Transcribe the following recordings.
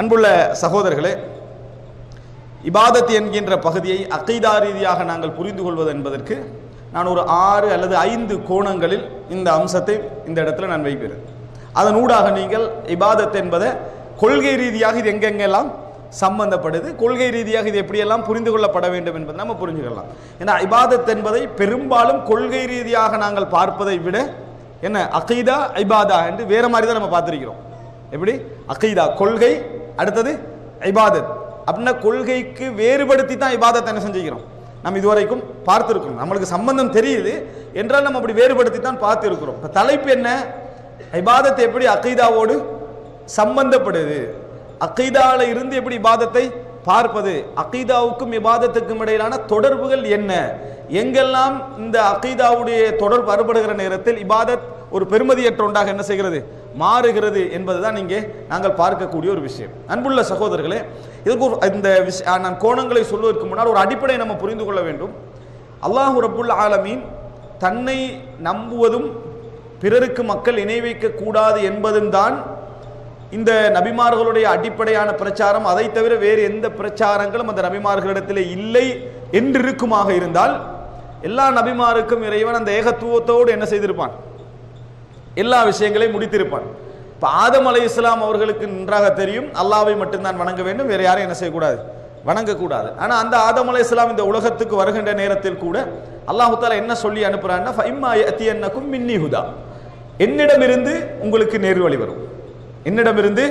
அன்புள்ள சகோதரர்களே இபாதத் என்கின்ற பகுதியை அகைதா ரீதியாக நாங்கள் புரிந்து கொள்வது என்பதற்கு நான் ஒரு ஆறு அல்லது ஐந்து கோணங்களில் இந்த அம்சத்தை இந்த இடத்துல நான் வைப்பேன். அதன் ஊடாக நீங்கள் இபாதத் என்பதை கொள்கை ரீதியாக இது எங்கெங்கெல்லாம் சம்பந்தப்படுது கொள்கை ரீதியாக இது எப்படியெல்லாம் புரிந்து கொள்ளப்பட வேண்டும் என்பதை நம்ம புரிஞ்சுக்கலாம். ஏன்னா இபாதத் என்பதை பெரும்பாலும் கொள்கை ரீதியாக நாங்கள் பார்ப்பதை விட என்ன அகைதா இபாதா என்று வேறு மாதிரி தான் நம்ம பார்த்துருக்கிறோம். எப்படி? அகைதா கொள்கை அடுத்தது இபாதத். அப்படின்னா கொள்கைக்கு வேறுபடுத்தி தான் இபாதத்தை என்ன செஞ்சுக்கிறோம்? நம்ம இதுவரைக்கும் பார்த்துருக்கோம் நம்மளுக்கு சம்பந்தம் தெரியுது. என்றால் நம்ம அப்படி வேறுபடுத்தி தான் பார்த்துருக்கிறோம். இப்போ தலைப்பு என்ன? ஐபாதத்தை எப்படி அகைதாவோடு சம்பந்தப்படுது? அகைதாவில் இருந்து எப்படி இபாதத்தை பார்ப்பது? அகைதாவுக்கும் இபாதத்துக்கும் இடையிலான தொடர்புகள் என்ன? எங்கெல்லாம் இந்த அகைதாவுடைய தொடர்பு அறுபடுகிற நேரத்தில் இபாதத் ஒரு பெருமதியற்ற ஒன்றாக என்ன செய்கிறது? மாறுகிறது என்பதுதான் இங்கே நாங்கள் பார்க்கக்கூடிய ஒரு விஷயம். அன்புள்ள சகோதரர்களே இதற்கு ஒரு இந்த நான் கோணங்களை சொல்வதற்கு முன்னால் ஒரு அடிப்படை நம்ம புரிந்து கொள்ள வேண்டும். அல்லாஹு ரபுல் ஆலமீன் தன்னை நம்புவதும் பிறருக்கு மக்கள் இணை வைக்கக்கூடாது என்பதும் தான் இந்த நபிமார்களுடைய அடிப்படையான பிரச்சாரம். அதை தவிர வேறு எந்த பிரச்சாரங்களும் அந்த நபிமார்களிடத்தில் இல்லை என்றிருக்குமாக இருந்தால் எல்லா நபிமாருக்கும் இறைவன் அந்த ஏகத்துவத்தோடு என்ன செய்திருப்பான்? எல்லா விஷயங்களையும் முடித்திருப்பான். இப்போ ஆதம் அலை இஸ்லாம் அவர்களுக்கு நன்றாக தெரியும். அல்லாவை மட்டும்தான் வணங்க வேண்டும். வேறு யாரும் என்ன செய்யக்கூடாது? வணங்கக்கூடாது. ஆனால் அந்த ஆதம் அலை இஸ்லாம் இந்த உலகத்துக்கு வருகின்ற நேரத்தில் கூட அல்லாஹு தாலா என்ன சொல்லி அனுப்புறான்னா ஃபைம்மா யத்தியன்னக்கும் மின்னி ஹுதா. என்னிடமிருந்து உங்களுக்கு நேர்வழி வரும். என்னிடமிருந்து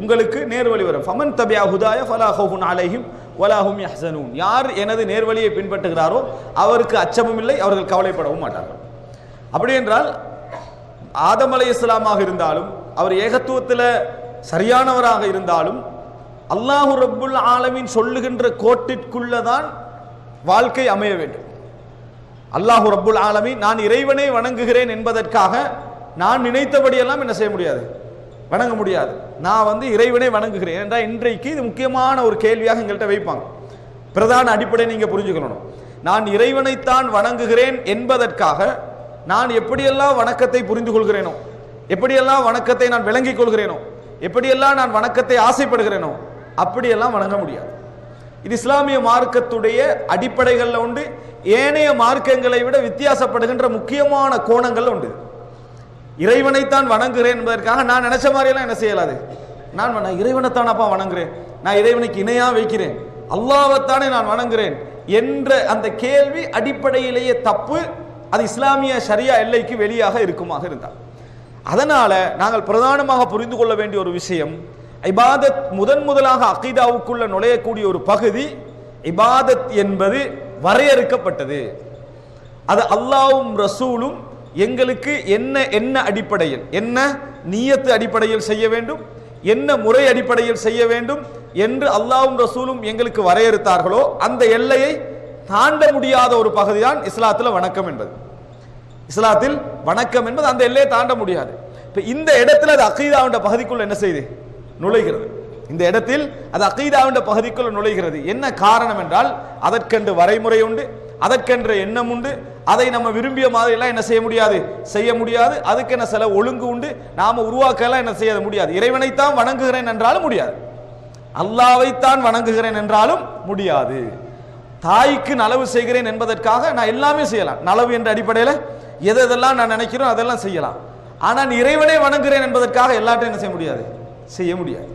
உங்களுக்கு நேர்வழி வரும். ஃபமன் தபியா ஹுதாய ஃபலா ஹவுஃபுன் அலைஹிம் வலாஹும் யஹசனூன். யார் எனது நேர்வழியை பின்பற்றுகிறாரோ அவருக்கு அச்சமும் இல்லை அவர்கள் கவலைப்படவும் மாட்டார்கள். அப்படி என்றால் ஆதம் அலை இஸ்லாமாக இருந்தாலும் அவர் ஏகத்துவத்தில் சரியானவராக இருந்தாலும் அல்லாஹு ரப்புல் ஆலமின் சொல்லுகின்ற கோட்டிற்குள்ள தான் வாழ்க்கை அமைய வேண்டும். அல்லாஹு ரப்புல் ஆலமி நான் இறைவனை வணங்குகிறேன் என்பதற்காக நான் நினைத்தபடியெல்லாம் என்ன செய்ய முடியாது? வணங்க முடியாது. நான் வந்து இறைவனை வணங்குகிறேன். என்றால் இன்றைக்கு இது முக்கியமான ஒரு கேள்வியாக எங்கள்கிட்ட வைப்பாங்க. பிரதான அடிப்படை நீங்கள் புரிஞ்சுக்கணும். நான் இறைவனைத்தான் வணங்குகிறேன் என்பதற்காக நான் எப்படியெல்லாம் வணக்கத்தை புரிந்து கொள்கிறேனோ எப்படியெல்லாம் வணக்கத்தை நான் விளங்கிக் கொள்கிறேனோ எப்படியெல்லாம் நான் வணக்கத்தை ஆசைப்படுகிறேனோ அப்படியெல்லாம் வணங்க முடியாது. இது இஸ்லாமிய மார்க்கத்துடைய அடிப்படைகளில் உண்டு ஏனைய மார்க்கங்களை விட வித்தியாசப்படுகின்ற முக்கியமான கோணங்கள் உண்டு. இறைவனைத்தான் வணங்குகிறேன் என்பதற்காக நான் நினைச்ச மாதிரியெல்லாம் என்ன செய்யலாது? நான் வண- இறைவனைத்தானப்பா வணங்குறேன். நான் இறைவனுக்கு இணையாக வைக்கிறேன். அல்லாவைத்தானே நான் வணங்குறேன் என்ற அந்த கேள்வி அடிப்படையிலேயே தப்பு. அது இஸ்லாமிய ஷரியா எல்லைக்கு வெளியாக இருக்குமாக இருந்தால். அதனால நாங்கள் பிரதானமாக புரிந்து கொள்ள வேண்டிய ஒரு விஷயம் இபாதத் முதன் முதலாக அகீதாவுக்குள்ள நுழையக்கூடிய ஒரு பகுதி இபாதத் என்பது வரையறுக்கப்பட்டது. அது அல்லாவும் ரசூலும் எங்களுக்கு என்ன என்ன அடிப்படையில் என்ன நீயத்து அடிப்படையில் செய்ய வேண்டும் என்ன முறை அடிப்படையில் செய்ய வேண்டும் என்று அல்லாவும் ரசூலும் எங்களுக்கு வரையறுத்தார்களோ அந்த எல்லையை தாண்ட முடியாத ஒரு பகுதிதான் இஸ்லாத்தில் வணக்கம் என்பது. இஸ்லாத்தில் வணக்கம் என்பது அந்த எல்லையை தாண்ட முடியாது. இப்போ இந்த இடத்துல அது அகீதாவுண்ட பகுதிக்குள்ள என்ன செய்யுது நுழைகிறது. இந்த இடத்தில் அது அகீதாவுண்ட பகுதிக்குள்ள நுழைகிறது. என்ன காரணம் என்றால் அதற்கென்று வரைமுறை உண்டு அதற்கென்ற எண்ணம் உண்டு அதை நம்ம விரும்பிய மாதிரி எல்லாம் என்ன செய்ய முடியாது? செய்ய முடியாது. அதுக்கென சில ஒழுங்கு உண்டு நாம உருவாக்கலாம் என்ன செய்ய முடியாது? இறைவனைத்தான் வணங்குகிறேன் என்றாலும் முடியாது. அல்லாவைத்தான் வணங்குகிறேன் என்றாலும் முடியாது. தாய்க்கு நலவு செய்கிறேன் என்பதற்காக நான் எல்லாமே செய்யலாம். நலவு என்ற அடிப்படையில் எது எதெல்லாம் நான் நினைக்கிறோம் அதெல்லாம் செய்யலாம். ஆனால் நான் இறைவனை வணங்குகிறேன் என்பதற்காக எல்லாத்தையும் என்ன செய்ய முடியாது? செய்ய முடியாது.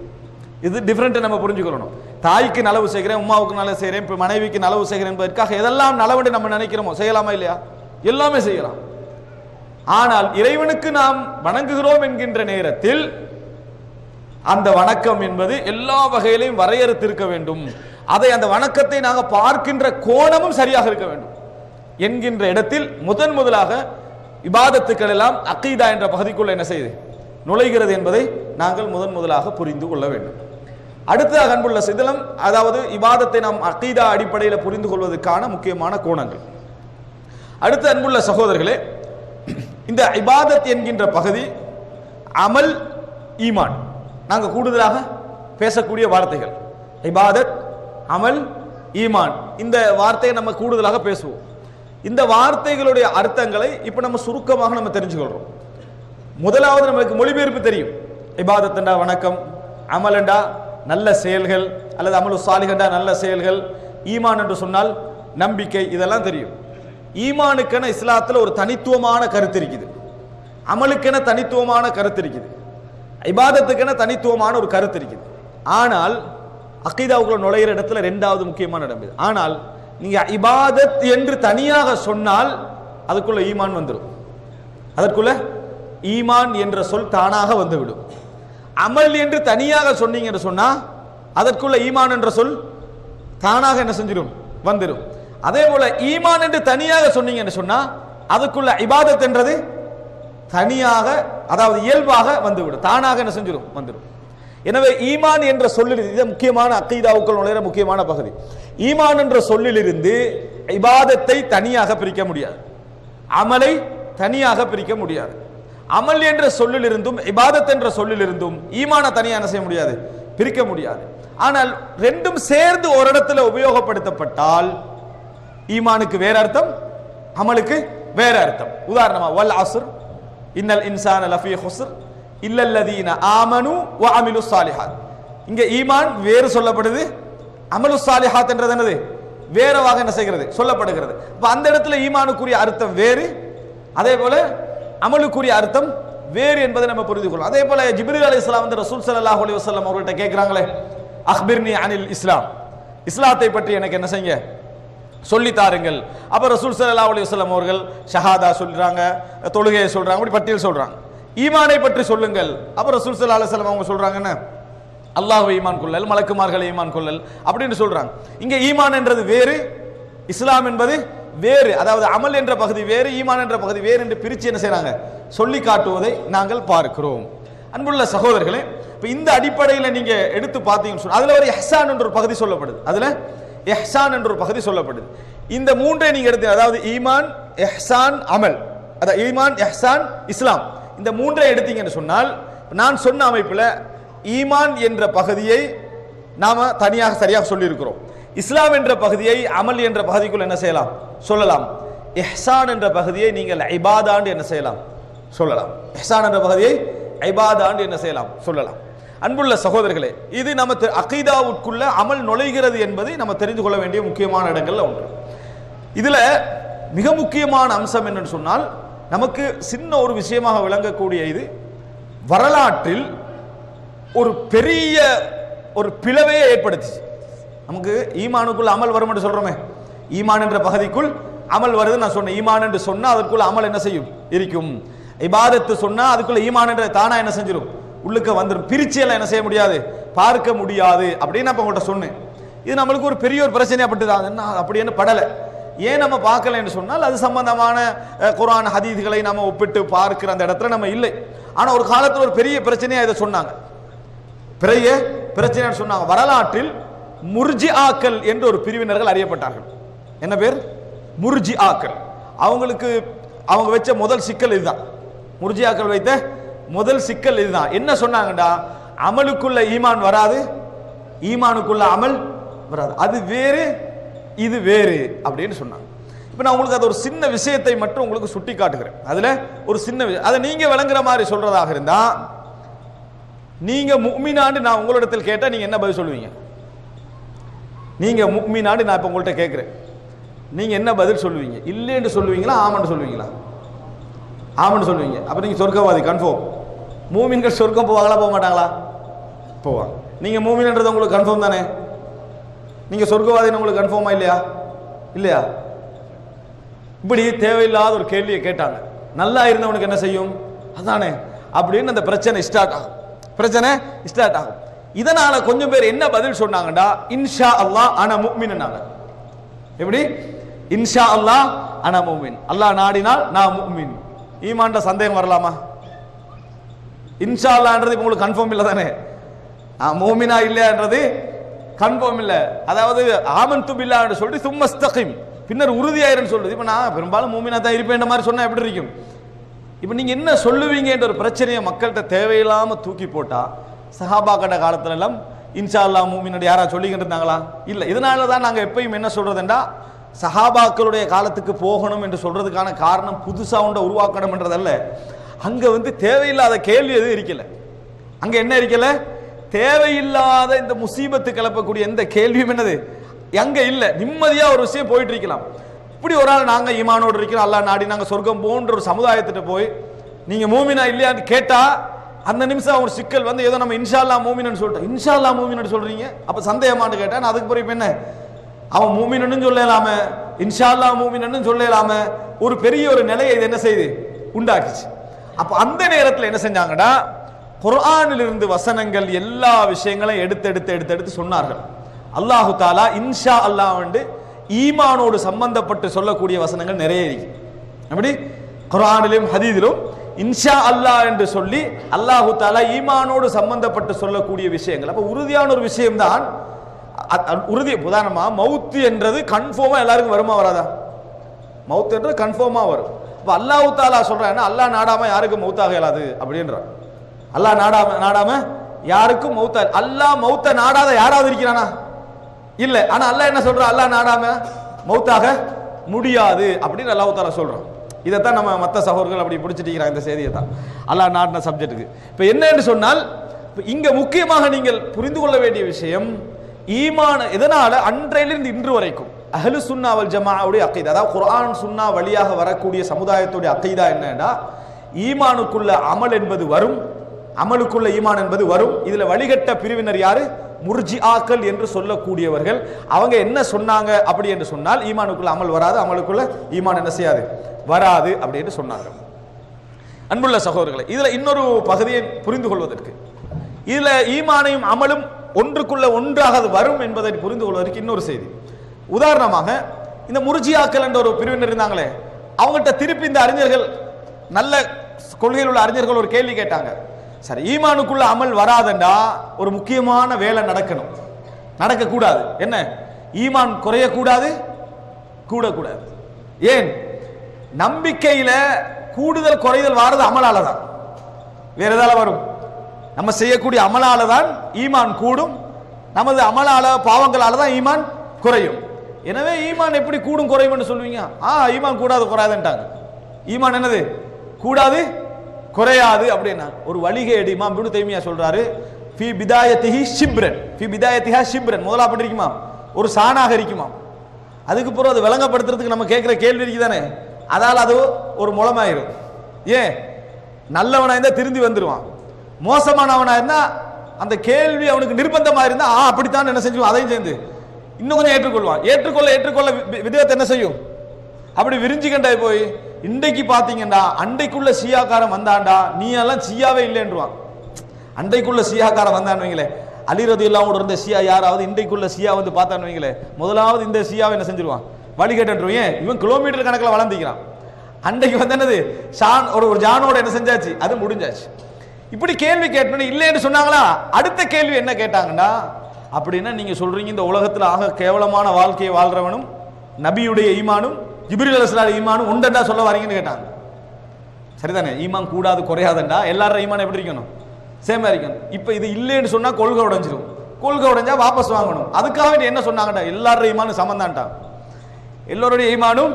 இது டிஃப்ரெண்ட்டை நம்ம புரிஞ்சுக்கணும் தாய்க்கு நலவு செய்கிறேன் உமாவுக்கு நலவு செய்கிறேன் இப்போ மனைவிக்கு நலவு செய்கிறேன் என்பதற்காக எதெல்லாம் நலவென்று நம்ம நினைக்கிறோமோ செய்யலாமா இல்லையா? எல்லாமே செய்யலாம். ஆனால் இறைவனுக்கு நாம் வணங்குகிறோம் என்கின்ற நேரத்தில் அந்த வணக்கம் என்பது எல்லா வகையிலையும் வரையறுத்திருக்க வேண்டும். அதை அந்த வணக்கத்தை நாங்கள் பார்க்கின்ற கோணமும் சரியாக இருக்க வேண்டும். என்கின்ற இடத்தில் முதன் முதலாக இபாதத்துக்கள் எல்லாம் அக்கீதா என்ற பகுதிக்குள் என்ன செய்யுது நுழைகிறது என்பதை நாங்கள் முதன் முதலாக புரிந்து கொள்ள வேண்டும். அடுத்ததாக அன்புள்ள சிதிலம் அதாவது இபாதத்தை நாம் அக்கீதா அடிப்படையில் புரிந்து கொள்வதற்கான முக்கியமான கோணங்கள். அடுத்த அன்புள்ள சகோதரர்களே இந்த இபாதத் என்கின்ற பகுதி அமல் ஈமான். நாங்கள் கூடுதலாக பேசக்கூடிய வார்த்தைகள். இபாதத் அமல் ஈமான். இந்த வார்த்தையை நம்ம கூடுதலாக பேசுவோம். இந்த வார்த்தைகளுடைய அர்த்தங்களை இப்போ நம்ம சுருக்கமாக நம்ம தெரிஞ்சுக்கொள்றோம். முதலாவது நம்மளுக்கு மொழிபெயர்ப்பு தெரியும். இபாதத்தண்டா வணக்கம். அமலண்டா நல்ல செயல்கள் அல்லது அமலு சாலிகண்டா நல்ல செயல்கள். ஈமான் என்று சொன்னால் நம்பிக்கை இதெல்லாம் தெரியும். ஈமானுக்கென இஸ்லாத்தில் ஒரு தனித்துவமான கருத்து இருக்குது. அமலுக்கென தனித்துவமான கருத்து இருக்குது. இபாதத்துக்கென தனித்துவமான ஒரு கருத்து இருக்குது. ஆனால் அக்கீதாவுக்குள்ள நுழையிற இடத்துல ரெண்டாவது முக்கியமான இடம் இது. ஆனால் நீங்க இபாதத் என்று தனியாக சொன்னால் அதுக்குள்ள ஈமான் வந்துடும் அதற்குள்ள ஈமான் என்ற சொல் தானாக வந்துவிடும். அமல் என்று தனியாக சொன்னீங்க என்று சொன்னா அதற்குள்ள ஈமான் என்ற சொல் தானாக என்ன செஞ்சிடும் வந்துடும் அதே போல ஈமான் என்று தனியாக சொன்னீங்க என்று சொன்னா அதுக்குள்ள இபாதத் என்றது தனியாக அதாவது இயல்பாக வந்துவிடும். தானாக என்ன செஞ்சிடும் வந்துடும் எனவே ஈமான் என்ற சொல்லில் இது முக்கியமான அக்கீதாவுக்குள் நுழைற முக்கியமான பகுதி. ஈமான் என்ற சொல்லிலிருந்து இபாதத்தை தனியாக பிரிக்க முடியாது. அமலை தனியாக பிரிக்க முடியாது. அமல் என்ற சொல்லிலிருந்தும் இபாதத் என்ற சொல்லிலிருந்தும் ஈமான தனியாக என்ன செய்ய முடியாது? பிரிக்க முடியாது. ஆனால் ரெண்டும் சேர்ந்து ஒரு இடத்துல உபயோகப்படுத்தப்பட்டால் ஈமானுக்கு வேற அர்த்தம் அமலுக்கு வேற அர்த்தம். உதாரணமா வல் அசுர் இன்னல் இன்சான லஃபி ஹுசுர் இல்லல்லதீன ஆமனு வ அமிலு சாலிஹாத். இங்க ஈமான் வேறு சொல்லப்படுது அமலு சாலிஹாத் என்றது என்னது? வேறவாக என்ன செய்கிறது? சொல்லப்படுகிறது. இப்போ அந்த இடத்துல ஈமானுக்குரிய அர்த்தம் வேறு அதே போல அமலுக்குரிய அர்த்தம் வேறு என்பதை நம்ம புரிந்து கொள்ளும் அதே போல கால இஸ்லாம் வந்து ரசூல் சல்லாஹ் அலி வஸல்லம் அவர்கள்ட்ட கேட்குறாங்களே அக்பிர்னி அனில் இஸ்லாம். இஸ்லாத்தை பற்றி எனக்கு என்ன செய்யுங்க? சொல்லி தாருங்கள். அப்போ ரசூல் சல்லா அலி வஸல்லம் அவர்கள் ஷஹாதா சொல்கிறாங்க தொழுகையை சொல்கிறாங்க அப்படி பட்டியல் சொல்கிறாங்க ஈமானை பற்றி சொல்லுங்கள். அப்புறம் சுல்சல் ஸல்லல்லாஹு அவங்க சொல்றாங்கன்னு அல்லாஹ் ஈமான் கொள்ளல் மலக்குமார்களை ஈமான் கொள்ளல் அப்படின்னு சொல்றாங்க. இங்க ஈமான் என்றது வேறு இஸ்லாம் என்பது வேறு. அதாவது அமல் என்ற பகுதி வேறு ஈமான் என்ற பகுதி வேறு என்று பிரிச்சு என்ன செய்யறாங்க சொல்லி காட்டுவதை நாங்கள் பார்க்கிறோம். அன்புள்ள சகோதரர்களே இப்போ இந்த அடிப்படையில் நீங்க எடுத்து பார்த்தீங்கன்னு சொன்னால் அதுல ஒரு எஹ்சான் என்ற ஒரு பகுதி சொல்லப்படுது. அதுல எஹ்சான் என்ற ஒரு பகுதி சொல்லப்படுது. இந்த மூன்றை நீங்க எடுத்து அதாவது ஈமான் எஹ்சான் அமல். அதாவது ஈமான் எஹ்சான் இஸ்லாம். இந்த மூன்றை எடுத்தீங்கன்னு சொன்னால் நான் சொன்ன அமைப்பில் ஈமான் என்ற பகுதியை நாம் தனியாக சரியாக சொல்லியிருக்கிறோம். இஸ்லாம் என்ற பகுதியை அமல் என்ற பகுதிக்குள் என்ன செய்யலாம்? சொல்லலாம். எஹ்சான் என்ற பகுதியை நீங்கள் ஐபாதாண்டு என்ன செய்யலாம்? சொல்லலாம். எஹ்சான் என்ற பகுதியை ஐபாதாண்டு என்ன செய்யலாம்? சொல்லலாம். அன்புள்ள சகோதரர்களே இது நம்ம அகைதாவுக்குள்ள அமல் நுழைகிறது என்பதை நம்ம தெரிந்து கொள்ள வேண்டிய முக்கியமான இடங்கள்ல ஒன்று. இதுல மிக முக்கியமான அம்சம் என்னன்னு சொன்னால் நமக்கு சின்ன ஒரு விஷயமாக விளங்கக்கூடிய இது வரலாற்றில் ஒரு பெரிய ஒரு பிளவையே ஏற்படுத்திச்சு. நமக்கு ஈமானுக்குள் அமல் வரும் என்று சொல்றோமே. ஈமான் என்ற பகுதிக்குள் அமல் வருது நான் சொன்னேன். ஈமான் என்று சொன்னால் அதற்குள்ள அமல் என்ன செய்யும்? இருக்கும். இபாதத்து சொன்னால் அதுக்குள்ள ஈமான் என்ற தானா என்ன செஞ்சிடும் உள்ளுக்க வந்துடும் பிரிச்சு எல்லாம் என்ன செய்ய முடியாது? பார்க்க முடியாது. அப்படின்னு நான் உங்கள்கிட்ட சொன்னேன். இது நம்மளுக்கு ஒரு பெரிய ஒரு பிரச்சனையாப்பட்டுதான் என்ன? அப்படி என்ன படலை. ஏன் நம்ம பார்க்கலைன்னு சொன்னால் அது சம்பந்தமான குரான் ஹதீதுகளை நம்ம ஒப்பிட்டு பார்க்கிற அந்த இடத்துல நம்ம இல்லை. ஆனால் ஒரு காலத்தில் ஒரு பெரிய பிரச்சனையாக இதை சொன்னாங்க. பெரிய பிரச்சனைன்னு சொன்னாங்க. வரலாற்றில் முர்ஜி ஆக்கல் என்று ஒரு பிரிவினர்கள் அறியப்பட்டார்கள். என்ன பேர்? முர்ஜி ஆக்கல் அவங்களுக்கு அவங்க வச்ச முதல் சிக்கல் இதுதான். முர்ஜி ஆக்கல் வைத்த முதல் சிக்கல் இதுதான். என்ன சொன்னாங்கடா? அமலுக்குள்ள ஈமான் வராது ஈமானுக்குள்ள அமல் வராது. அது வேறு இது வேறு அப்படின்னு சொன்னாங்க. இப்போ நான் உங்களுக்கு அது ஒரு சின்ன விஷயத்தை மட்டும் உங்களுக்கு சுட்டி காட்டுகிறேன் அதில் ஒரு சின்ன விஷயம் அதை நீங்கள் விளங்குற மாதிரி சொல்கிறதாக இருந்தால் நீங்கள் முக்மினாண்டு நான் உங்களிடத்தில் கேட்டால் நீங்கள் என்ன பதில் சொல்லுவீங்க? நீங்கள் முக்மினாண்டு நான் இப்போ உங்கள்கிட்ட கேட்குறேன். நீங்கள் என்ன பதில் சொல்லுவீங்க? இல்லைன்னு சொல்லுவீங்களா? ஆமான்னு சொல்லுவீங்களா? ஆமான்னு சொல்லுவீங்க. அப்போ நீங்கள் சொர்க்கவாதி கன்ஃபார்ம் மூமின்கள் சொர்க்கம் போவாங்களா போக மாட்டாங்களா? போவாங்க. நீங்கள் மூமின்ன்றது உங்களுக்கு கன்ஃபார்ம் தானே? நீங்க சொர்க்கவாதின்னு உங்களுக்கு கன்ஃபார்மா இல்லையா? இல்லையா? இப்படி தேவையில்லாத ஒரு கேள்வியை கேட்டாங்க. நல்லா இருந்தவனுக்கு என்ன செய்யும்? அதானே. அப்படின்னு அந்த பிரச்சனை ஸ்டார்ட் ஆகும். பிரச்சனை ஸ்டார்ட் ஆகும். இதனால கொஞ்சம் பேர் என்ன பதில் சொன்னாங்கடா? இன்ஷா அல்லாஹ் அன முக்மின்னாங்க எப்படி? இன்ஷா அல்லாஹ் அன முக்மின் அல்லாஹ் நாடினால் நான் முக்மின் ஈமான்ற சந்தேகம் வரலாமா? இன்ஷா அல்லான்றது உங்களுக்கு கன்ஃபார்ம் இல்லை தானே நான் மூமினா இல்லையான்றது கன்ஃபார்ம் இல்லை. அதாவது ஆமன் துபில்லான்னு சொல்லிட்டு சும்மஸ்தகிம் பின்னர் உறுதியாயிருன்னு சொல்றது. இப்போ நான் பெரும்பாலும் மூமினா தான் இருப்பேன்ற மாதிரி சொன்னா எப்படி இருக்கும்? இப்போ நீங்க என்ன சொல்லுவீங்கன்ற ஒரு பிரச்சனையை மக்கள்கிட்ட தேவையில்லாம தூக்கி போட்டா சஹாபாக்கட காலத்துல எல்லாம் இன்ஷா அல்லாஹ் மூமினோட யாரா சொல்லிக்கிட்டு இருந்தாங்களா இல்ல. இதனால தான் நாங்க எப்பயும் என்ன சொல்றதுண்டா சஹாபாக்களுடைய காலத்துக்கு போகணும் என்று சொல்றதுக்கான காரணம் புதுசா உண்ட உருவாக்கணும்ன்றதல்ல. அங்க வந்து தேவையில்லாத கேள்வி எதுவும் இருக்கல. அங்க என்ன இருக்கல? தேவையில்லாத இந்த முசீபத்து கிளப்பக்கூடிய எந்த கேள்வியும் என்னது? எங்க இல்ல. நிம்மதியா ஒரு விஷயம் போயிட்டு இருக்கலாம் இப்படி ஒரு ஆள் நாங்க ஈமானோடு இருக்கிறோம். அல்லாஹ் நாடி நாங்க சொர்க்கம் போன்ற ஒரு சமுதாயத்திட்ட போய் நீங்க மூமினா இல்லையான்னு கேட்டா அந்த நிமிஷம் ஒரு சிக்கல் வந்து ஏதோ நம்ம இன்ஷால்லா மூமினு சொல்லிட்டோம். இன்ஷா அல்லாஹ் சொல்றீங்க. அப்ப சந்தேகமானு கேட்டா நான் அதுக்கு பிறகு என்ன? அவன் மூமினு சொல்லலாம. இன்ஷா அல்லாஹ் மூமினன்னு சொல்லலாம. ஒரு பெரிய ஒரு நிலையை இது என்ன செய்யுது உண்டாக்குச்சு. அப்ப அந்த நேரத்தில் என்ன செஞ்சாங்கன்னா குர்ஆனிலிருந்து வசனங்கள் எல்லா விஷயங்களையும் எடுத்து எடுத்து எடுத்து எடுத்து சொன்னார்கள். அல்லாஹு தாலா இன்ஷா அல்லாஹ் வந்து ஈமானோடு சம்பந்தப்பட்டு சொல்லக்கூடிய வசனங்கள் நிறைய இருக்கு. எப்படி குர்ஆனிலும் ஹதீதிலும் இன்ஷா அல்லா என்று சொல்லி அல்லாஹு தாலா ஈமானோடு சம்பந்தப்பட்டு சொல்லக்கூடிய விஷயங்கள். அப்ப உறுதியான ஒரு விஷயம்தான். தான் உறுதி உதாரணமா மவுத்து என்றது கன்ஃபார்மா எல்லாருக்கும் வருமா வராதா? மவுத் என்றது கன்ஃபார்மா வரும். அப்ப அல்லாஹ் தாலா சொல்றான் அல்லாஹ் நாடாம யாருக்கும் மவுத்தாக இயலாது அப்படின்றான். அல்லாஹ் நாடாம நாடாம? யாருக்கும் மௌத்த அல்லாஹ் மௌத்த நாடாத யாராவது இருக்கிறானா? இல்ல. ஆனா அல்லாஹ் என்ன சொல்றான் அல்லாஹ் நாடாம? மௌத்தாக முடியாது அப்படின்னு அல்லாஹ் தாலா சொல்றான். இதைத்தான் நம்ம மற்ற சகோதரர்கள் அப்படி பிடிச்சிட்டு இந்த செய்தியை தான். அல்லாஹ் நாடின சப்ஜெக்ட்டுக்கு இப்போ என்னன்னு சொன்னால் இப்போ இங்கே முக்கியமாக நீங்கள் புரிந்து கொள்ள வேண்டிய விஷயம் ஈமான எதனால் அன்றையிலிருந்து இன்று வரைக்கும் அஹ்லு சுன்னாவல் ஜமாவுடைய அக்கைதா அதாவது குரான் சுன்னா வழியாக வரக்கூடிய சமுதாயத்துடைய அக்கைதா என்னன்னா ஈமானுக்குள்ள அமல் என்பது வரும் அமலுக்குள்ள ஈமான் என்பது வரும். இதுல வழிகட்ட பிரிவினர் யாரு? முர்ஜி ஆக்கள் என்று சொல்லக்கூடியவர்கள். அவங்க என்ன சொன்னாங்க அப்படி என்று சொன்னால் ஈமானுக்குள்ள அமல் வராது அமலுக்குள்ள ஈமான் என்ன செய்யாது? வராது அப்படி என்று சொன்னார்கள். அன்புள்ள சகோதரர்களை இதுல இன்னொரு பகுதியை புரிந்து கொள்வதற்கு. இதுல ஈமானையும் அமலும் ஒன்றுக்குள்ள ஒன்றாக அது வரும் என்பதை புரிந்து கொள்வதற்கு இன்னொரு செய்தி. உதாரணமாக இந்த முர்ஜியாக்கள் என்ற ஒரு பிரிவினர் இருந்தாங்களே அவங்கள்ட்ட திருப்பி இந்த அறிஞர்கள் நல்ல கொள்கையில் உள்ள அறிஞர்கள் ஒரு கேள்வி கேட்டாங்க. சரி ஈமானுக்குள்ள அமல் வராதண்டா ஒரு முக்கியமான வேலை நடக்கணும். நடக்கக்கூடாது. என்ன? ஈமான் குறையக்கூடாது கூடக்கூடாது. ஏன்? நம்பிக்கையில கூடுதல் குறைதல் வாரது அமலால தான் வேற எதால வரும்? நம்ம செய்யக்கூடிய அமலால தான் ஈமான் கூடும். நமது அமலால பாவங்களால தான் ஈமான் குறையும். எனவே ஈமான் எப்படி கூடும் குறையும்னு சொல்லுவீங்க? ஆ ஈமான் கூடாது குறையாதுன்ட்டாங்க. ஈமான் என்னது? கூடாது குறையாது அப்படின்னா ஒரு வழிகேடு இமாம் இப்னு தைமியா சொல்றாரு ஃபி பிதாயத்திஹி ஷிப்ரன். ஃபி பிதாயத்திஹா ஷிப்ரன். முதல்ல அப்படி இருக்குமா? ஒரு சாணாக இருக்குமா? அதுக்கு பிறகு அது விளங்கப்படுத்துறதுக்கு நம்ம கேட்குற கேள்வி இருக்குதானே? அதால் அது ஒரு முளமாயிரும். ஏன்? நல்லவனாக இருந்தால் திருந்தி வந்துடுவான் மோசமானவனாக இருந்தால் அந்த கேள்வி அவனுக்கு நிர்பந்தமாக இருந்தால் ஆ அப்படித்தான் என்ன செஞ்சுவான் அதையும் சேர்ந்து. இன்னும் கொஞ்சம் ஏற்றுக்கொள்வான். ஏற்றுக்கொள்ள ஏற்றுக்கொள்ள வி- விதத்தை என்ன செய்யும்? அப்படி விரிஞ்சுக்கண்டாய் போய் இன்றைக்கு பார்த்தீங்கன்னா அண்டைக்குள்ள சியாக்காரன் வந்தான்டா நீ எல்லாம் சியாவே இல்லைன்றுவான். அண்டைக்குள்ள சியாக்காரன் வந்தான்னு வைங்களே அலிரது இல்லாம இருந்த சியா யாராவது இன்றைக்குள்ள சியா வந்து பார்த்தான்னு வைங்களே முதலாவது இந்த சியாவை என்ன செஞ்சிருவான்? வழிகட்டுருவான் ஏன்? இவன் கிலோமீட்டர் கணக்கில் வளர்ந்துக்கிறான். அன்றைக்கு வந்து என்னது? ஷான் ஒரு ஒரு ஜானோட என்ன செஞ்சாச்சு? அது முடிஞ்சாச்சு. இப்படி கேள்வி கேட்டோன்னு இல்லைன்னு சொன்னாங்களா? அடுத்த கேள்வி என்ன கேட்டாங்கன்னா அப்படின்னா நீங்க சொல்றீங்க இந்த உலகத்தில் ஆக கேவலமான வாழ்க்கையை வாழ்றவனும் நபியுடைய ஈமானும் ஜிப்ரீல் அலைஹிஸ்ஸலாம் ஈமான் உண்டண்டா சொல்ல வரீங்கன்னு கேட்டாங்க. சரிதானே? ஈமான் கூடாது குறையாதண்டா? எல்லாரும் ஈமான் எப்படி இருக்கணும் சேமா இருக்கணும். இப்போ இது இல்லைன்னு சொன்னால் கொள்கை உடஞ்சிரும். கொள்கை உடஞ்சா வாபஸ் வாங்கணும். அதுக்காக வேண்டி என்ன சொன்னாங்கடா? எல்லாரும் ஈமானும் சமந்தான்டா எல்லோருடைய ஈமானும்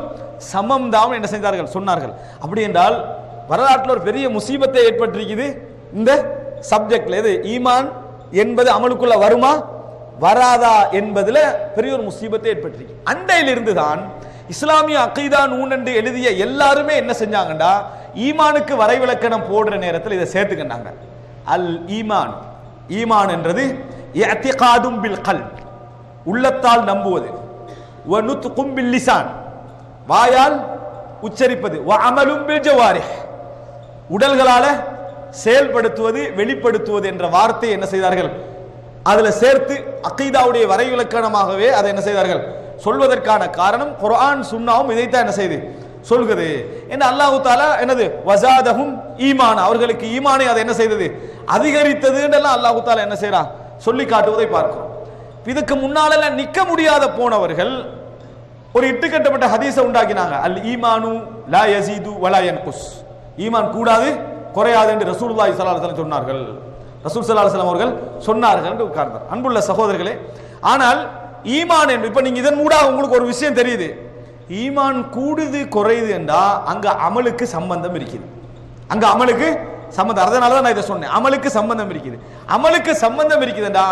சமம் தான் என்ன செய்தார்கள்? சொன்னார்கள். அப்படி என்றால் வரலாற்றில் ஒரு பெரிய முசீபத்தை ஏற்பட்டிருக்குது. இந்த சப்ஜெக்ட்ல எது ஈமான் என்பது அமலுக்குள்ள வருமா? வராதா என்பதில் பெரிய ஒரு முசீபத்தை ஏற்பட்டிருக்கு. அண்டையிலிருந்து தான் இஸ்லாமிய அகைதா நூன் என்று எழுதிய எல்லாருமே என்ன செஞ்சாங்கடா? ஈமானுக்கு வரைவிலக்கணம் போடுற நேரத்தில் இதை சேர்த்துக்கிட்டாங்க. அல் ஈமான். ஈமான் என்றது இஅ்திகாதும் பில் கல் உள்ளத்தால் நம்புவது. வனுத் கும்பில் லிசான். வாயால் உச்சரிப்பது. வ அமலும் பில் ஜவாரி உடல்களால செயல்படுத்துவது வெளிப்படுத்துவது என்ற வார்த்தை என்ன செய்தார்கள்? அதில் சேர்த்து அக்கீதாவுடைய வரைவிலக்கணமாகவே அதை என்ன செய்தார்கள்? சொல்வதற்கான காரணம் குரான் சுண்ணாவும் இதைத்தான் என்ன செய்யுது சொல்கிறது என்ன அல்லாஹு தாலா என்னது? வசாதகும் ஈமான். அவர்களுக்கு ஈமானை அதை என்ன செய்தது? அதிகரித்ததுன்றெல்லாம் அல்லாஹு தாலா என்ன செய்யறான் சொல்லி காட்டுவதை பார்க்கிறோம். இதுக்கு முன்னாலெல்லாம் நிற்க முடியாத போனவர்கள் ஒரு இட்டுக்கட்டப்பட்ட ஹதீஸை உண்டாக்கினாங்க. அல் ஈமானு லா யசீது வலா யன்குஸ். ஈமான் கூடாது குறையாது என்று ரசூல்லாய் சலாஹலம் சொன்னார்கள். ரசூல் சலாஹலம் அவர்கள் சொன்னார்கள் என்று உட்கார்ந்தார். அன்புள்ள சகோதரர்களே ஆனால் ஈமான் என்று. இப்ப நீங்க இதன் மூடாக உங்களுக்கு ஒரு விஷயம் தெரியுது. ஈமான் கூடுது குறையுது என்றா அங்க அமலுக்கு சம்பந்தம் இருக்குது. அங்க அமலுக்கு சம்பந்தம். அதனால தான் நான் இதை சொன்னேன். அமலுக்கு சம்பந்தம் இருக்குது. அமலுக்கு சம்பந்தம் இருக்குதுண்டா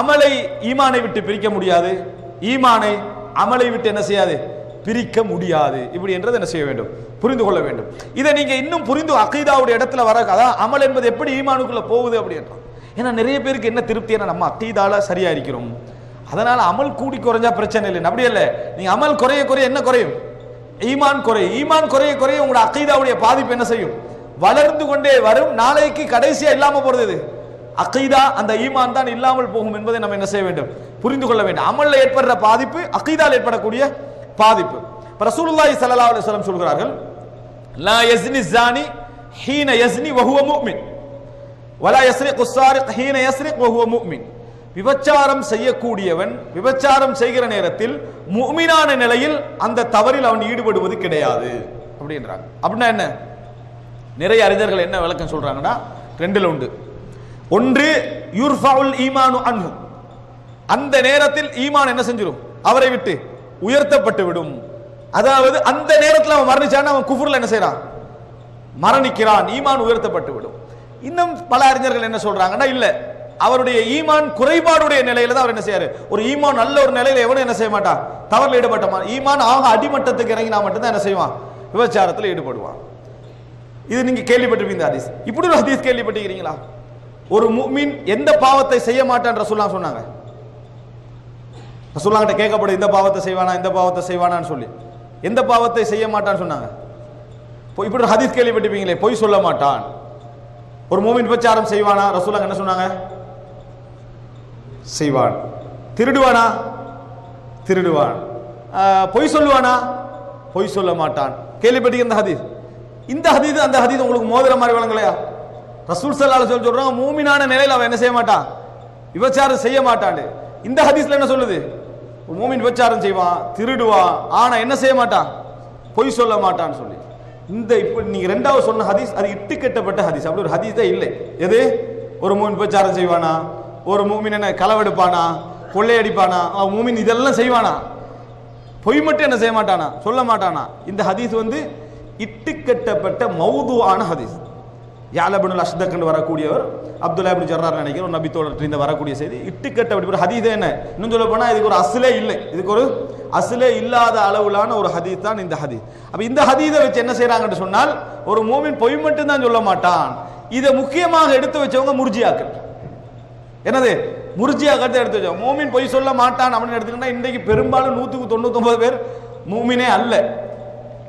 அமலை ஈமானை விட்டு பிரிக்க முடியாது. ஈமானை அமலை விட்டு என்ன செய்யாது? பிரிக்க முடியாது. இப்படி என்றது என்ன செய்ய வேண்டும்? புரிந்து கொள்ள வேண்டும். இதை நீங்க இன்னும் புரிந்து அக்கீதாவுடைய இடத்துல வர அதான் அமல் என்பது எப்படி ஈமானுக்குள்ள போகுது அப்படின்றான் ஏன்னா நிறைய பேருக்கு என்ன திருப்தி? என்ன நம்ம அக்கீதால சரியா இருக்கிறோம். அதனால் அமல் கூடி குறைஞ்சா பிரச்சனை இல்லை. அப்படி இல்லை. நீங்க அமல் குறைய குறைய என்ன குறையும்? ஈமான் குறையும். ஈமான் குறைய குறைய உங்களோட அக்கீதாவுடைய பாதிப்பு என்ன செய்யும்? வளர்ந்து கொண்டே வரும். நாளைக்கு கடைசியா இல்லாம போறது அக்கீதா அந்த ஈமான் தான் இல்லாமல் போகும் என்பதை நம்ம என்ன செய்ய வேண்டும்? புரிந்து கொள்ள வேண்டும். அமல்ல ஏற்படுற பாதிப்பு அக்கீதால் ஏற்படக்கூடிய பாதிப்பு. இப்ப ரசூலுல்லாஹி ஸல்லல்லாஹு அலைஹி வஸல்லம் சொல்கிறார்கள் லா யஸ்னி ஸானி ஹீன யஸ்னி வஹுவ முஃமின். வலா யஸ்ரிகு குஸ்ஸாரிக் ஹீன யஸ்ரிக் வஹுவ முஃமின். விபச்சாரம் செய்யக்கூடியவன் விபச்சாரம் செய்கிற நேரத்தில் முஃமினான நிலையில் அந்த தவறில் அவன் ஈடுபடுவது கிடையாது. அப்படின்றாங்க. அப்படின்னா என்ன? நிறைய அறிஞர்கள் என்ன விளக்கம் சொல்றாங்கன்னா ரெண்டில் உண்டு. ஒன்று யுர்ஃபவுல் ஈமானு அன்பு அந்த நேரத்தில் ஈமான் என்ன செஞ்சிடும் அவரை விட்டு உயர்த்தப்பட்டு விடும். அதாவது அந்த நேரத்தில் அவன் மரணிச்சான்னு அவன் குஃபுரில் என்ன செய்யறான் மரணிக்கிறான். ஈமான் உயர்த்தப்பட்டு விடும். இன்னும் பல அறிஞர்கள் என்ன சொல்றாங்கன்னா இல்லை அவருடைய ஈமான் குறைபாடுடைய நிலையில தான் அவர் என்ன செய்யாரு ஒரு ஈமான் நல்ல ஒரு நிலையில எவனும் என்ன செய்ய மாட்டான்? தவறில் ஈடுபட்டமான் ஈமான் ஆக அடிமட்டத்துக்கு இறங்கினா மட்டும்தான் என்ன செய்வான்? விபச்சாரத்தில் ஈடுபடுவான். இது நீங்க கேள்விப்பட்டிருப்பீங்க இந்த ஹதீஸ். இப்படி ஒரு ஹதீஸ் கேள்விப்பட்டிருக்கிறீங்களா? ஒரு மீன் எந்த பாவத்தை செய்ய மாட்டான் ரசூல்லா சொன்னாங்க. ரசூலுல்லாஹ் கிட்ட கேட்கப்படும் இந்த பாவத்தை செய்வானா இந்த பாவத்தை செய்வானான்னு சொல்லி. எந்த பாவத்தை செய்ய மாட்டான்னு சொன்னாங்க. இப்படி ஒரு ஹதீஸ் கேள்விப்பட்டிருப்பீங்களே பொய் சொல்ல மாட்டான். ஒரு மூமின் விபச்சாரம் செய்வானா? ரசூலாங்க என்ன சொன்னாங்க? செய்வான். திருடுவானா? திருடுவான். பொய் சொல்லுவானா? பொய் சொல்ல மாட்டான். கேள்விப்பட்டீங்க இந்த ஹதீஸ்? இந்த ஹதீஸ் அந்த ஹதீஸ் உங்களுக்கு மோதிர மாதிரி வழங்கலையா? ரசூல் சல்லால சொல்லி சொல்றாங்க மூமினான நிலையில் அவன் என்ன செய்ய மாட்டான்? விபச்சாரம் செய்ய மாட்டான் இந்த ஹதீஸ்ல என்ன சொல்லுது? மூமின் விபச்சாரம் செய்வான் திருடுவான் ஆனா என்ன செய்ய மாட்டான்? பொய் சொல்ல மாட்டான்னு சொல்லி. இந்த இப்போ நீங்க ரெண்டாவது சொன்ன ஹதீஸ் அது இட்டு கட்டப்பட்ட ஹதீஸ். அப்படி ஒரு ஹதீஸ் தான் இல்லை. எது? ஒரு மூமின் விபச்சாரம் செய்வானா? ஒரு மூமின் என்ன களவெடுப்பானா கொள்ளையடிப்பானா அவன் மூமின் இதெல்லாம் செய்வானா? பொய் மட்டும் என்ன செய்ய மாட்டானா? சொல்ல மாட்டானா? இந்த ஹதீஸ் வந்து இட்டுக்கட்டப்பட்ட மௌதுவான ஹதீஸ். யாலபனுல் அஷ்தக்கண்டு வரக்கூடியவர் அப்துல்லா இப்னு ஜர்ரார் நினைக்கிறோம் நபி நபித்தோட இந்த வரக்கூடிய செய்தி. இட்டுக்கட்ட ஒரு ஹதீஸ் என்ன? இன்னும் சொல்ல போனால் இதுக்கு ஒரு அசிலே இல்லை. இதுக்கு ஒரு அசிலே இல்லாத அளவிலான ஒரு ஹதீஸ் தான் இந்த ஹதீஸ். அப்போ இந்த ஹதீஸை வச்சு என்ன செய்கிறாங்கன்னு சொன்னால் ஒரு மூமின் பொய் மட்டும் தான் சொல்ல மாட்டான். இதை முக்கியமாக எடுத்து வச்சவங்க முர்ஜியாக்கள். என்னது முர்ஜியா கருத்தை எடுத்து வச்சோம் மூமின் பொய் சொல்ல மாட்டான் அப்படின்னு எடுத்துக்கிட்டா இன்றைக்கு பெரும்பாலும் நூற்றுக்கு தொண்ணூத்தொம்பது பேர் மூமினே அல்ல.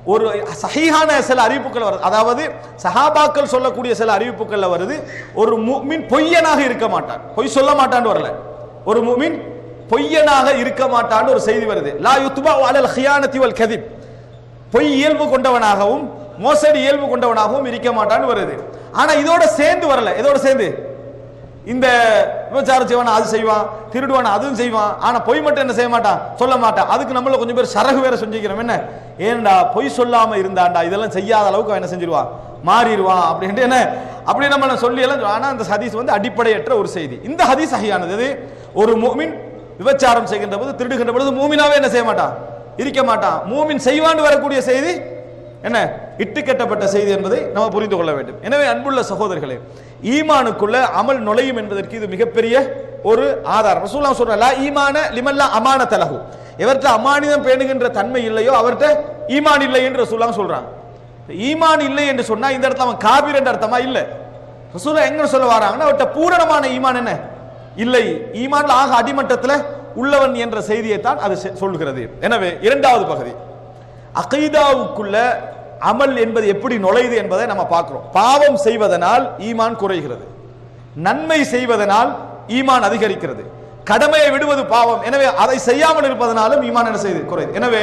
ஒரு சஹீஹான சில அறிவிப்புகள் வருது. அதாவது சஹாபாக்கள் சொல்லக்கூடிய சில அறிவிப்புகள்ல வருது ஒரு மூமின் பொய்யனாக இருக்க மாட்டான். பொய் சொல்ல மாட்டான்னு வரல. ஒரு மூமின் பொய்யனாக இருக்க மாட்டான்னு ஒரு செய்தி வருது. லா யுத்துபா அலல் ஹியானத்தி வல் கதிப். பொய் இயல்பு கொண்டவனாகவும் மோசடி இயல்பு கொண்டவனாகவும் இருக்க மாட்டான்னு வருது. ஆனா இதோட சேர்ந்து வரல. இதோட சேர்ந்து? இந்த விபச்சாரம் செய்வான் அது செய்வான் திருடுவான் அதுவும் செய்வான். ஆனா பொய் மட்டும் என்ன செய்ய மாட்டான்? சொல்ல மாட்டான். அதுக்கு நம்மள கொஞ்சம் பேர் சரகு வேற செஞ்சுக்கிறோம். என்ன? ஏன்டா பொய் சொல்லாம இருந்தான்டா? இதெல்லாம் செய்யாத அளவுக்கு அவன் என்ன செஞ்சிருவான்? மாறிடுவான் அப்படின்ட்டு என்ன? அப்படி நம்ம சொல்லி எல்லாம் ஆனா அந்த ஹதீஸ் வந்து அடிப்படையற்ற ஒரு செய்தி. இந்த ஹதீஸ் சஹியானது ஒரு மூமின் விபச்சாரம் செய்கின்ற போது திருடுகின்ற பொழுது மூமினாவே என்ன செய்ய மாட்டான்? இருக்க மாட்டான். மூமின் செய்வான்னு வரக்கூடிய செய்தி என்ன? இட்டு கட்டப்பட்ட செய்தி என்பதை நம்ம புரிந்து கொள்ள வேண்டும். எனவே அன்புள்ள சகோதரர்களே ஈமானுக்குள்ள அமல் நுழையும் என்பதற்கு இது மிகப்பெரிய ஒரு ஆதாரம். ரசூலா சொல்ற ஈமான லிமல்லா அமான தலகு எவர்கிட்ட அமானிதம் பேணுகின்ற தன்மை இல்லையோ அவர்கிட்ட ஈமான் இல்லை என்று ரசூலா சொல்றாங்க ஈமான் இல்லை என்று சொன்னா இந்த இடத்துல அவன் காபீர் என்ற அர்த்தமா? இல்ல. ரசூலா எங்க சொல்ல வராங்கன்னா அவர்கிட்ட பூரணமான ஈமான் என்ன? இல்லை. ஈமான்ல ஆக அடிமட்டத்தில் உள்ளவன் என்ற செய்தியை தான் அது செ- சொல்கிறது எனவே இரண்டாவது பகுதி. அகைதாவுக்குள்ள அமல் என்பது எப்படி நுழையுது என்பதை நம்ம பார்க்கிறோம். பாவம் செய்வதனால் ஈமான் குறைகிறது. நன்மை செய்வதனால் ஈமான் அதிகரிக்கிறது. கடமையை விடுவது பாவம். எனவே அதை செய்யாமல் இருப்பதனாலும் ஈமான் என்ன செய்து? குறையுது. எனவே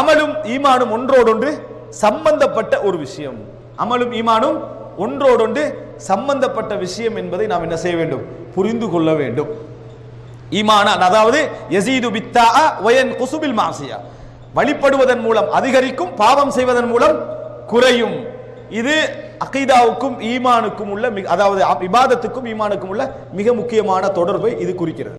அமலும் ஈமானும் ஒன்றோடொன்று சம்பந்தப்பட்ட ஒரு விஷயம். அமலும் ஈமானும் ஒன்றோடொன்று சம்பந்தப்பட்ட விஷயம் என்பதை நாம் என்ன செய்ய வேண்டும்? புரிந்து கொள்ள வேண்டும். ஈமானான் அதாவது எசீது பித்தா ஒயன் குசுபில் மாசியா. வழிபடுவதன் மூலம் அதிகரிக்கும் பாவம் செய்வதன் மூலம் குறையும். இது அகைதாவுக்கும் ஈமானுக்கும் உள்ள மிக- அதாவது இபாதத்துக்கும் ஈமானுக்கும் உள்ள மிக முக்கியமான தொடர்பை இது குறிக்கிறது.